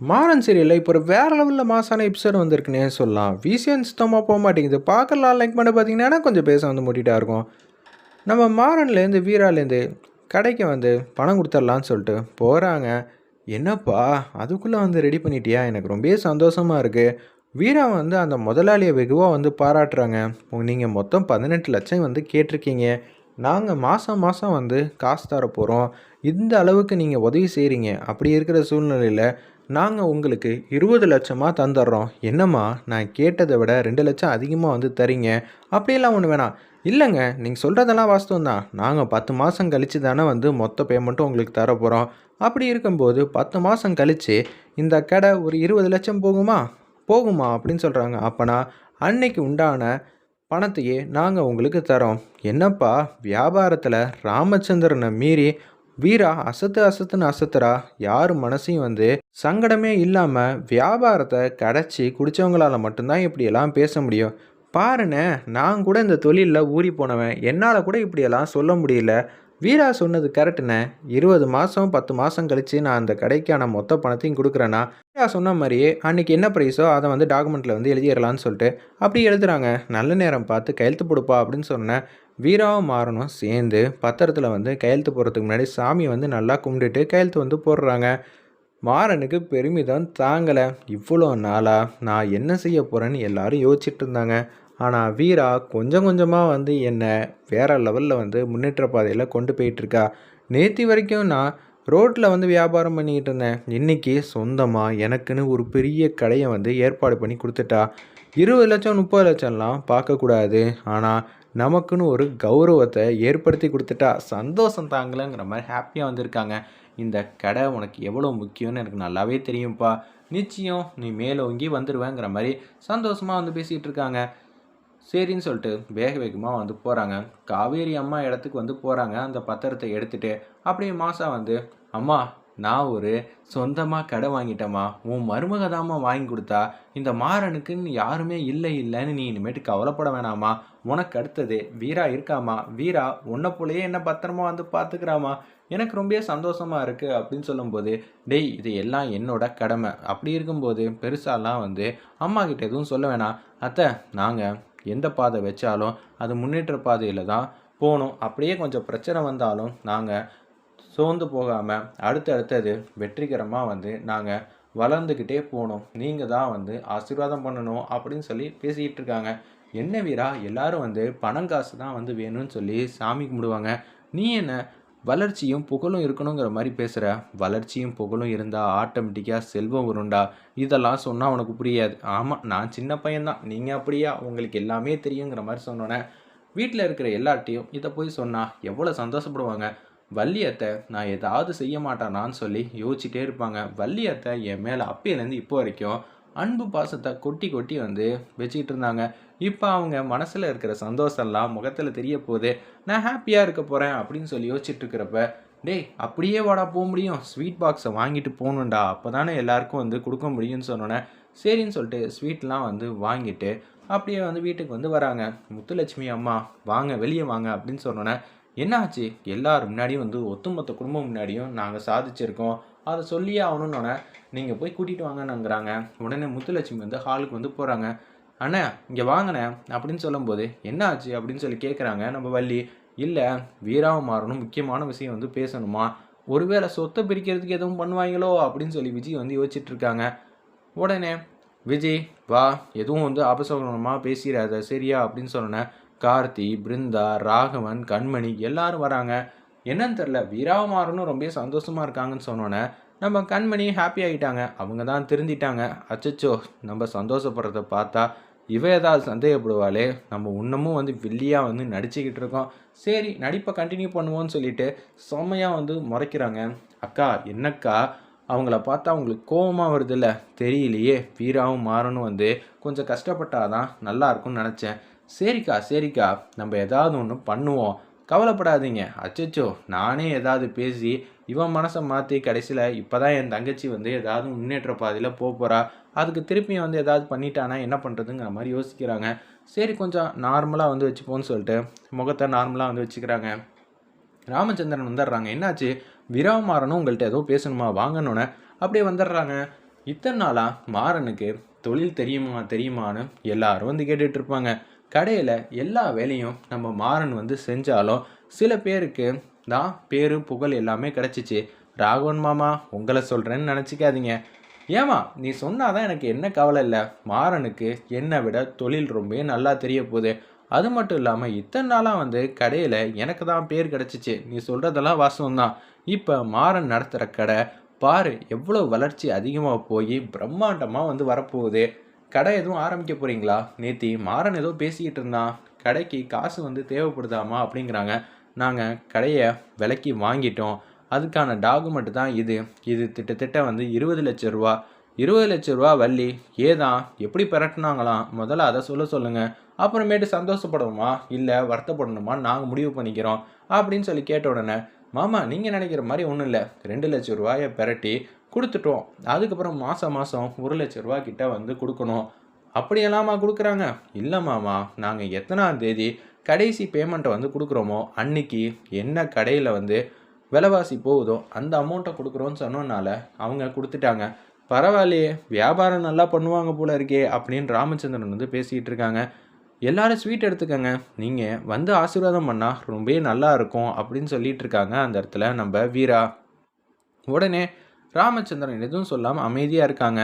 மாறன் சீரியலில் இப்போ ஒரு வேறு லெவலில் மாசான எபிசோட் வந்திருக்குன்னே சொல்லலாம். விசியன் சுத்தமாக போக மாட்டேங்குது. பார்க்கலாம் லைக் பண்ண பார்த்தீங்கன்னா கொஞ்சம் பேச வந்து முட்டிட்டா இருக்கும். நம்ம மாறன்லேருந்து வீராலேருந்து கடைக்கு வந்து பணம் கொடுத்துர்லான்னு சொல்லிட்டு போகிறாங்க என்னப்பா அதுக்குள்ளே வந்து ரெடி பண்ணிட்டியா? எனக்கு ரொம்பவே சந்தோஷமாக இருக்குது வீரா வந்து அந்த முதலாளியை வெகுவாக வந்து பாராட்டுறாங்க. நீங்கள் மொத்தம் பதினெட்டு லட்சம் வந்து கேட்டிருக்கீங்க. நாங்கள் மாதம் மாதம் வந்து காசு தர போகிறோம் இந்த அளவுக்கு நீங்கள் உதவி செய்கிறீங்க அப்படி இருக்கிற சூழ்நிலையில் நாங்கள் உங்களுக்கு இருபது லட்சமாக தந்துடுறோம். என்னம்மா நான் கேட்டதை விட ரெண்டு லட்சம் அதிகமாக வந்து தரீங்க. அப்படியெல்லாம் ஒன்று வேணாம். இல்லைங்க நீங்கள் சொல்கிறதெல்லாம் வாஸ்தவம் தான் நாங்கள் பத்து மாதம் கழித்து தானே வந்து மொத்த பேமெண்ட்டும் உங்களுக்கு தர போகிறோம் அப்படி இருக்கும்போது பத்து மாதம் கழித்து இந்த கடை ஒரு இருபது லட்சம் போகுமா? போகுமா அப்படின்னு சொல்கிறாங்க அப்போனா அன்னைக்கு உண்டான பணத்தையே நாங்கள் உங்களுக்கு தரோம். என்னப்பா வியாபாரத்தில் ராமச்சந்திரனை மீறி வீரா அசத்து அசத்துன்னு அசத்துறா. யார் மனசையும் வந்து சங்கடமே இல்லாமல் வியாபாரத்தை கடைச்சி குடித்தவங்களால் மட்டும்தான் இப்படியெல்லாம் பேச முடியும். பாருண்ணே நான் கூட இந்த தொழிலில் ஊறி போனவன். என்னால் கூட இப்படியெல்லாம் சொல்ல முடியல. வீரா சொன்னது கரெக்டுண்ணே இருபது மாதம் பத்து மாதம் கழித்து நான் அந்த கடைக்கான மொத்த பணத்தையும் கொடுக்குறேன்னா வீரா சொன்ன மாதிரியே அன்றைக்கி என்ன ப்ரைஸோ அதை வந்து டாக்குமெண்ட்டில் வந்து எழுதிடலான்னு சொல்லிட்டு அப்படி எழுதுறாங்க. நல்ல நேரம் பார்த்து கையெழுத்து போடுப்பா அப்படின்னு சொன்னேன். வீராவும் மாறணும் சேர்ந்து பத்திரத்தில் வந்து கையெழுத்து போடுறதுக்கு முன்னாடி சாமியை வந்து நல்லா கும்பிட்டுட்டு கையெழுத்து வந்து போடுறாங்க. மாறனுக்கு பெருமிதம் தாங்கலை. இவ்வளோ நாளாக நான் என்ன செய்ய போகிறேன்னு எல்லாரும் யோசிச்சுட்டு இருந்தாங்க. ஆனால் வீரா கொஞ்சம் கொஞ்சமாக வந்து என்னை வேறு லெவலில் வந்து முன்னேற்ற பாதையில் கொண்டு போயிட்டுருக்கா. நேற்று வரைக்கும் நான் ரோட்டில் வந்து வியாபாரம் பண்ணிக்கிட்டு இருந்தேன். இன்றைக்கி சொந்தமாக எனக்குன்னு ஒரு பெரிய கடையை வந்து ஏற்பாடு பண்ணி கொடுத்துட்டா. இருபது லட்சம் முப்பது லட்சம்லாம் பார்க்கக்கூடாது. ஆனால் நமக்குன்னு ஒரு கௌரவத்தை ஏற்படுத்தி கொடுத்துட்டா சந்தோஷம் தாங்கலைங்கிற மாதிரி ஹாப்பியாக வந்திருக்காங்க. இந்த கடை உனக்கு எவ்வளோ முக்கியம்னு எனக்கு நல்லாவே தெரியும்ப்பா நிச்சயம் நீ மேலோங்கி வந்துடுவேங்கிற மாதிரி சந்தோஷமாக வந்து பேசிகிட்டு இருக்காங்க. சரின்னு சொல்லிட்டு வேக வேகமாக வந்து போகிறாங்க காவேரி அம்மா இடத்துக்கு வந்து போகிறாங்க அந்த பத்திரத்தை எடுத்துகிட்டு அப்படியே மாதம் வந்து அம்மா நான் ஒரு சொந்தமாக கடை வாங்கிட்டேம்மா. உன் மருமக தாம்மா வாங்கி கொடுத்தா இந்த மாறனுக்குன்னு யாருமே இல்லை இல்லைன்னு நீ இனிமேட்டு கவலைப்பட வேணாமா உனக்கு அடுத்தது வீரா இருக்காமா வீரா உன்னை போலயே என்ன பத்திரமா வந்து பார்த்துக்கிறாமா எனக்கு ரொம்ப சந்தோஷமாக இருக்குது அப்படின்னு சொல்லும்போது டேய் இது எல்லாம் என்னோட கடமை. அப்படி இருக்கும்போது பெருசாலாம் வந்து அம்மா கிட்ட எதுவும் சொல்ல வேணாம். அத்தை நாங்கள் எந்த பாதை வச்சாலும் அது முன்னேற்ற பாதையில் தான் போகணும். அப்படியே கொஞ்சம் பிரச்சனை வந்தாலும் நாங்கள் சோர்ந்து போகாமல் அடுத்தடுத்தது வெற்றிகரமாக வந்து நாங்கள் வளர்ந்துக்கிட்டே போகணும் நீங்கள் தான் வந்து ஆசீர்வாதம் பண்ணணும் அப்படின்னு சொல்லி பேசிக்கிட்டு இருக்காங்க. என்ன வீரா? எல்லாரும் வந்து பணம் காசு தான் வந்து வேணும்னு சொல்லி சாமி கும்பிடுவாங்க. நீ என்ன? வளர்ச்சியும் புகழும் இருக்கணுங்கிற மாதிரி பேசுகிற வளர்ச்சியும் புகழும் இருந்தால் ஆட்டோமேட்டிக்காக செல்வம் வருண்டா இதெல்லாம் சொன்னால் உனக்கு புரியாது. ஆமாம் நான் சின்ன பையன்தான். நீங்கள் அப்படியா? உங்களுக்கு எல்லாமே தெரியுங்கிற மாதிரி சொன்னோன்னே வீட்டில் இருக்கிற எல்லார்ட்டையும் இதை போய் சொன்னால் எவ்வளோ சந்தோஷப்படுவாங்க. வள்ளியத்தை நான் ஏதாவது செய்ய மாட்டானான்னு சொல்லி யோசிச்சுட்டே இருப்பாங்க. வள்ளியத்தை என் மேலே அப்பையிலேருந்து இப்போ வரைக்கும் அன்பு பாசத்தை கொட்டி கொட்டி வந்து வச்சுக்கிட்டு இருந்தாங்க. இப்போ அவங்க மனசில் இருக்கிற சந்தோஷம்லாம் முகத்தில் தெரிய போகுது. நான் ஹாப்பியாக இருக்க போகிறேன் அப்படின்னு சொல்லி யோசிச்சுட்டு இருக்கிறப்ப டேய் அப்படியே வாடா போக முடியும். ஸ்வீட் பாக்ஸை வாங்கிட்டு போகணுண்டா அப்போ தானே எல்லாருக்கும் வந்து கொடுக்க முடியும்னு சொன்னோன்னே சரின்னு சொல்லிட்டு ஸ்வீட்லாம் வந்து வாங்கிட்டு அப்படியே வந்து வீட்டுக்கு வந்து வராங்க. முத்துலட்சுமி அம்மா வாங்க வெளியே வாங்க. அப்படின்னு சொன்னோன்னே என்னாச்சு? எல்லார் முன்னாடியும் வந்து ஒட்டுமொத்த குடும்பம் முன்னாடியும் நாங்கள் சாதிச்சிருக்கோம். அதை சொல்லியே ஆகணும்னு நீங்கள் போய் கூட்டிகிட்டு வாங்கன்னுங்கிறாங்க. உடனே முத்துலட்சுமி வந்து ஹாலுக்கு வந்து போகிறாங்க அண்ணே இங்கே வாங்கினே அப்படின்னு சொல்லும்போது என்ன ஆச்சு அப்படின்னு சொல்லி கேட்குறாங்க நம்ம வள்ளி. இல்லை வீராவை மாறணும் முக்கியமான விஷயம் வந்து பேசணுமா? ஒருவேளை சொத்தை பிரிக்கிறதுக்கு எதுவும் பண்ணுவாங்களோ? அப்படின்னு சொல்லி விஜய் வந்து யோசிச்சுட்டு இருக்காங்க உடனே விஜய் வா எதுவும் வந்து அபசகுணமாக பேசிடாத சரியா? அப்படின்னு சொன்னேன் கார்த்தி பிருந்தா ராகவன் கண்மணி எல்லாரும் வராங்க. என்னன்னு தெரில வீராமாறனும் ரொம்ப சந்தோஷமாக இருக்காங்கன்னு சொன்னோன்னே நம்ம கண்மணி ஹாப்பி ஆகிட்டாங்க அவங்க தான் திருந்திட்டாங்க. அச்சச்சோ நம்ம சந்தோஷப்படுறத பார்த்தா இவ ஏதாவது சந்தேகப்படுவாளே? நம்ம இன்னமும் வந்து வில்லியாக வந்து நடிச்சுக்கிட்டு இருக்கோம். சரி நடிப்பை கண்டினியூ பண்ணுவோன்னு சொல்லிட்டு செம்மையாக வந்து முறைக்கிறாங்க. அக்கா என்னக்கா? அவங்கள பார்த்தா அவங்களுக்கு கோபமாக வருதுல்ல? தெரியலையே வீராவும் மாறனும் வந்து கொஞ்சம் கஷ்டப்பட்டாதான் நல்லா இருக்கும்னு நினச்சேன். சரிக்கா சரிக்கா. நம்ம ஏதாவது ஒன்று பண்ணுவோம். கவலைப்படாதீங்க. அச்சச்சோ நானே ஏதாவது பேசி இவன் மனசை மாற்றி கடைசியில் இப்போ தான் என் தங்கச்சி வந்து ஏதாவது முன்னேற்ற பாதையில் போக போகிறா அதுக்கு திருப்பியும் வந்து ஏதாவது பண்ணிட்டானா என்ன பண்ணுறதுங்கிற மாதிரி யோசிக்கிறாங்க. சரி கொஞ்சம் நார்மலாக வந்து வச்சுப்போன்னு சொல்லிட்டு முகத்தை நார்மலாக வந்து வச்சுக்கிறாங்க. ராமச்சந்திரன் வந்துடுறாங்க. என்னாச்சு? விராமாறனும் உங்கள்கிட்ட ஏதோ பேசணுமா? வாங்கணுன்னு அப்படியே வந்துடுறாங்க. இத்தனை நாளாக மாறனுக்கு தொழில் தெரியுமா தெரியுமான்னு எல்லாரும் வந்து கேட்டுட்ருப்பாங்க இருப்பாங்க. கடையில் எல்லா வேலையும் நம்ம மாறன் வந்து செஞ்சாலும் சில பேருக்கு தான் பேரு புகழ் எல்லாமே கிடச்சிச்சு. ராகவன் மாமா உங்களை சொல்கிறேன்னு நினச்சிக்காதீங்க. ஏமா நீ சொன்னாதான் எனக்கு என்ன கவலை இல்லை. மாறனுக்கு என்னை விட தொழில் ரொம்ப நல்லா தெரிய போகுது. அது மட்டும் இல்லாமல் இத்தனை நாளாக வந்து கடையில் எனக்கு தான் பேர் கிடச்சிச்சு. நீ சொல்கிறதெல்லாம் வாசம்தான் இப்போ மாறன் நடத்துகிற கடை பாரு எவ்வளோ வளர்ச்சி அதிகமாக போய் பிரம்மாண்டமாக வந்து வரப்போகுது. கடை எதுவும் ஆரம்பிக்க போகிறீங்களா நேத்தி மாறன் ஏதோ பேசிக்கிட்டு இருந்தான். கடைக்கு காசு வந்து தேவைப்படுதாமா அப்படிங்கிறாங்க. நாங்கள் கடையை விலைக்கு வாங்கிட்டோம். அதுக்கான டாக்குமெண்ட் தான் இது. இது திட்டத்திட்ட வந்து இருபது லட்ச ரூபா. இருபது லட்ச ரூபா வள்ளி. ஏதான்? எப்படி பெரட்டினாங்களாம்? முதல்ல அதை சொல்ல சொல்லுங்கள் அப்புறமேட்டு சந்தோஷப்படணுமா இல்லை வருத்தப்படணுமா? நாங்கள் முடிவு பண்ணிக்கிறோம். அப்படின்னு சொல்லி கேட்ட உடனே மாமா நீங்கள் நினைக்கிற மாதிரி ஒன்றும் இல்லை. ரெண்டு லட்சம் ரூபாயை பெரட்டி கொடுத்துட்டோம். அதுக்கப்புறம் மாதம் மாதம் ஒரு லட்ச ரூபா கிட்ட வந்து கொடுக்கணும். அப்படியெல்லாமா கொடுக்குறாங்க? இல்லை மாமா நாங்கள் எத்தனாம் தேதி கடைசி பேமெண்ட்டை வந்து கொடுக்குறோமோ அன்னைக்கு என்ன கடையில் வந்து விலைவாசி போகுதோ அந்த அமௌண்ட்டை கொடுக்குறோன்னு சொன்னோன்னால அவங்க கொடுத்துட்டாங்க. பரவாயில்லையே வியாபாரம் நல்லா பண்ணுவாங்க போல இருக்கே அப்படின்னு ராமச்சந்திரன் வந்து பேசிகிட்டு இருக்காங்க. எல்லாரும் ஸ்வீட் எடுத்துக்கோங்க. நீங்கள் வந்து ஆசீர்வாதம் பண்ணால் ரொம்பவே நல்லா இருக்கும் அப்படின்னு சொல்லிட்டு இருக்காங்க அந்த இடத்துல நம்ம வீரா. உடனே ராமச்சந்திரன் எதுவும் சொல்லாமல் அமைதியாக இருக்காங்க.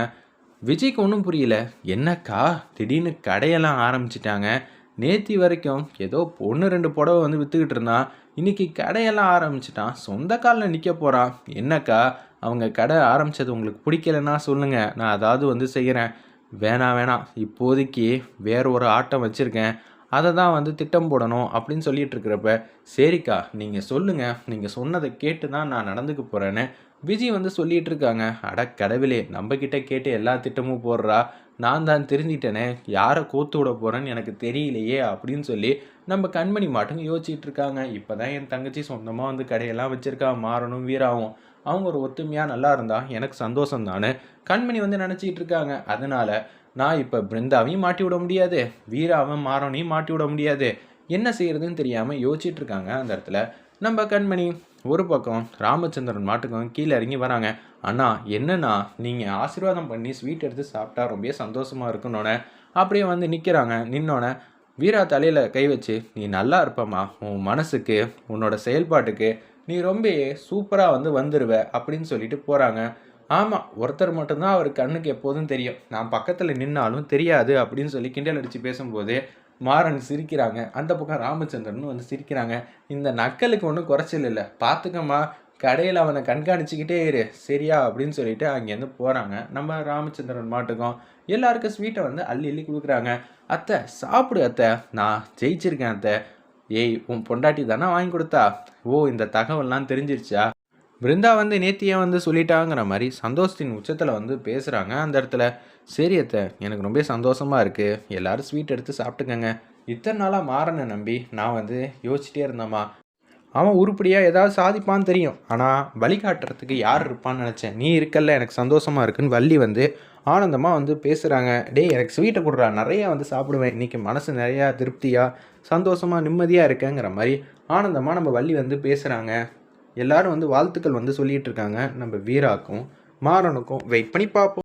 விஜய்க்கு ஒன்றும் புரியல. என்னக்கா? திடீர்னு கடையெல்லாம் ஆரம்பிச்சிட்டாங்க. நேத்தி வரைக்கும் ஏதோ ஒன்று ரெண்டு புடவை வந்து விற்றுக்கிட்டு இருந்தான் இன்னைக்கு கடையெல்லாம் ஆரம்பிச்சிட்டான். சொந்த காலில் நிற்க போகிறான் என்னக்கா? அவங்க கடை ஆரம்பித்தது உங்களுக்கு பிடிக்கலன்னா சொல்லுங்கள் நான் அதாவது வந்து செய்கிறேன் வேணாம் வேணாம் இப்போதைக்கு வேற ஒரு ஆட்டம் வச்சுருக்கேன். அதை தான் வந்து திட்டம் போடணும் அப்படின்னு சொல்லிட்டு இருக்கிறப்ப சரிக்கா நீங்கள் சொல்லுங்கள் நீங்கள் சொன்னதை கேட்டு தான் நான் நடந்துக்க போகிறேன்னு விஜய் வந்து சொல்லிகிட்டு இருக்காங்க. அட கடவுளே நம்ம கேட்டு எல்லா திட்டமும் போடுறா. நான் தான் திருந்திட்டேனே யாரை கோத்து விட போகிறேன்னு எனக்கு தெரியலையே அப்படின்னு சொல்லி நம்ம கண்மணி மாட்டுங்க யோசிச்சுட்டு இருக்காங்க. இப்போ தான் என் தங்கச்சி சொந்தமாக வந்து கடையெல்லாம் வச்சுருக்கா. மாறணும் வீராவும். அவங்க ஒரு ஒத்துமையாக நல்லா இருந்தால் எனக்கு சந்தோஷம் தானே கண்மணி வந்து நினச்சிக்கிட்டு இருக்காங்க. அதனால நான் இப்போ பிருந்தாவையும் மாட்டி விட முடியாது வீராவும் மாறனையும் மாட்டி விட முடியாது. என்ன செய்கிறதுன்னு தெரியாமல் யோசிச்சுட்டு இருக்காங்க அந்த இடத்துல. நம்ம கண்மணி ஒரு பக்கம் ராமச்சந்திரன் மாட்டுக்கும் கீழே இறங்கி வராங்க. அண்ணா என்னண்ணா? நீங்கள் ஆசீர்வாதம் பண்ணி ஸ்வீட் எடுத்து சாப்பிட்டா ரொம்ப சந்தோஷமாக இருக்கணுன்னே அப்படியே வந்து நிற்கிறாங்க நின்னோடனே வீரா தலையில் கை வச்சு நீ நல்லா இருப்பம்மா. உன் மனசுக்கு உன்னோட செயல்பாட்டுக்கு நீ ரொம்ப சூப்பராக வந்து வந்துடுவ அப்படின்னு சொல்லிட்டு போகிறாங்க ஆமாம் ஒருத்தர் மட்டும்தான் அவர் கண்ணுக்கு எப்போதும் தெரியும். நான் பக்கத்தில் நின்னாலும் தெரியாது அப்படின்னு சொல்லி கிண்டல் அடித்து பேசும்போது மாறன் சிரிக்கிறாங்க. அந்த பக்கம் ராமச்சந்திரன் வந்து சிரிக்கிறாங்க. இந்த நக்கலுக்கு ஒன்றும் குறைச்சல் இல்லை. பார்த்துக்கம்மா கடையில் அவனை கண்காணிச்சிக்கிட்டே இரு. சரியா? அப்படின்னு சொல்லிட்டு அங்கேருந்து போகிறாங்க நம்ம ராமச்சந்திரன் மாட்டுக்கும் எல்லாருக்கும் ஸ்வீட்டை வந்து அள்ளி அள்ளி கொடுக்குறாங்க. அத்தை சாப்பிடு அத்தை. நான் ஜெயிச்சிருக்கேன் அத்தை. ஏய் உன் பொண்டாட்டி தானே வாங்கி கொடுத்தா? ஓ இந்த தகவல்லாம் தெரிஞ்சிருச்சா? பிருந்தா வந்து நேத்தியை வந்து சொல்லிட்டாங்கிற மாதிரி சந்தோஷத்தின் உச்சத்தில் வந்து பேசுகிறாங்க அந்த இடத்துல சரி அத்தை எனக்கு ரொம்ப சந்தோஷமாக இருக்குது எல்லோரும் ஸ்வீட் எடுத்து சாப்பிட்டுக்கங்க. இத்தனை நாளாக மாறனை நம்பி நான் வந்து யோசிச்சிட்டே இருந்தேம்மா. அவன் உருப்படியாக ஏதாவது சாதிப்பான்னு தெரியும். ஆனால் வழிகாட்டுறதுக்கு யார் இருப்பான்னு நினச்சேன். நீ இருக்கல்ல எனக்கு சந்தோஷமாக இருக்குன்னு வள்ளி வந்து ஆனந்தமாக வந்து பேசுகிறாங்க டேய் எனக்கு ஸ்வீட்டை கொடுறா. நிறையா வந்து சாப்பிடுவேன். இன்றைக்கி மனசு நிறையா திருப்தியாக சந்தோஷமாக நிம்மதியாக இருக்கேங்கிற மாதிரி ஆனந்தமாக நம்ம வள்ளி வந்து பேசுகிறாங்க எல்லாரும் வந்து வாழ்த்துக்கள் வந்து சொல்லிகிட்டு இருக்காங்க. நம்ம வீராக்கும் மாறனுக்கும் வெயிட் பண்ணி பார்ப்போம்.